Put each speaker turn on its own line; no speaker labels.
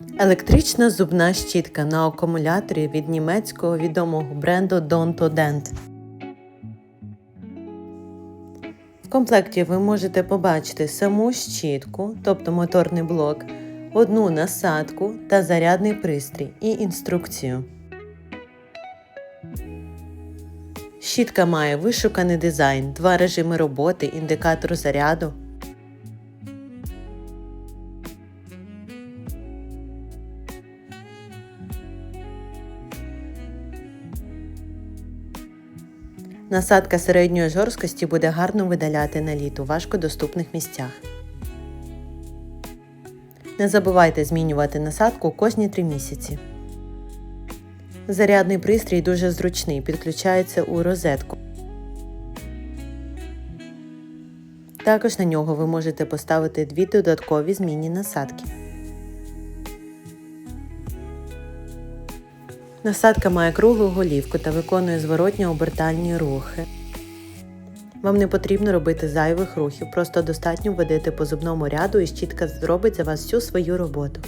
Електрична зубна щітка на акумуляторі від німецького відомого бренду Don't Dent. В комплекті ви можете побачити саму щітку, тобто моторний блок, одну насадку та зарядний пристрій і інструкцію. Щітка має вишуканий дизайн, два режими роботи, індикатор заряду. Насадка середньої жорсткості буде гарно видаляти наліт у важкодоступних місцях. Не забувайте змінювати насадку кожні 3 місяці. Зарядний пристрій дуже зручний, підключається у розетку. Також на нього ви можете поставити дві додаткові змінні насадки. Насадка має круглу голівку та виконує зворотньо обертальні рухи. Вам не потрібно робити зайвих рухів, просто достатньо вводити по зубному ряду і щітка зробить за вас всю свою роботу.